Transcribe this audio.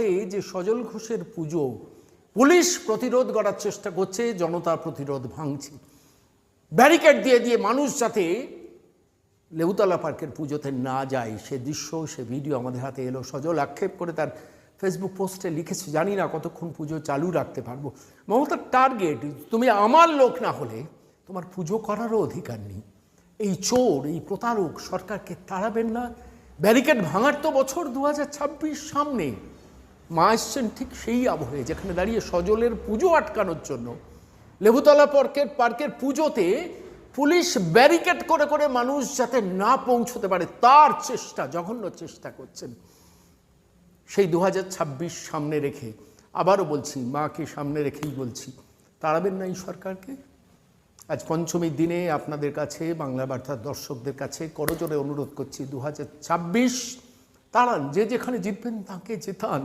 রাখতে যে সজল ঘোষের পুজো, পুলিশ প্রতিরোধ করার চেষ্টা করছে জনতা প্রতিরোধ ভাঙছে। ব্যারিকেড দিয়ে দিয়ে মানুষ যাতে লেবুতলা পার্কের পুজোতে না যায়, সে দৃশ্য, সে ভিডিও আমাদের হাতে এলো। সজল আক্ষেপ করে তার ফেসবুক পোস্টে লিখেছে, জানি না কতক্ষণ পুজো চালু রাখতে পারব। মমতার টার্গেট, তুমি আমার লোক না হলে তোমার পুজো করারও অধিকার নেই। এই চোর, এই প্রতারক সরকারকে তাড়াবেন না। ব্যারিকেড ভাঙার তো বছর দু হাজার ছাব্বিশ সামনে। মা এসছেন ঠিক সেই আবহে, যেখানে দাঁড়িয়ে সজলের পুজো আটকানোর জন্য। লেবুতলা পার্কের পার্কের পুজোতে পুলিশ ব্যারিকেড করে করে মানুষ যাতে না পৌঁছতে পারে, তার চেষ্টা, জঘন্য চেষ্টা করছেন। সেই দু হাজার ছাব্বিশ সামনে রেখে আবারও বলছি, মাকে সামনে রেখেই বলছি, তাড়াবেন না এই সরকারকে? আজ পঞ্চমীর দিনে আপনাদের কাছে, বাংলা বার্তার দর্শকদের কাছে করজোরে অনুরোধ করছি দু হাজার ছাব্বিশ তাড়ান, যে যেখানে জিতবেন তাকে জেতান।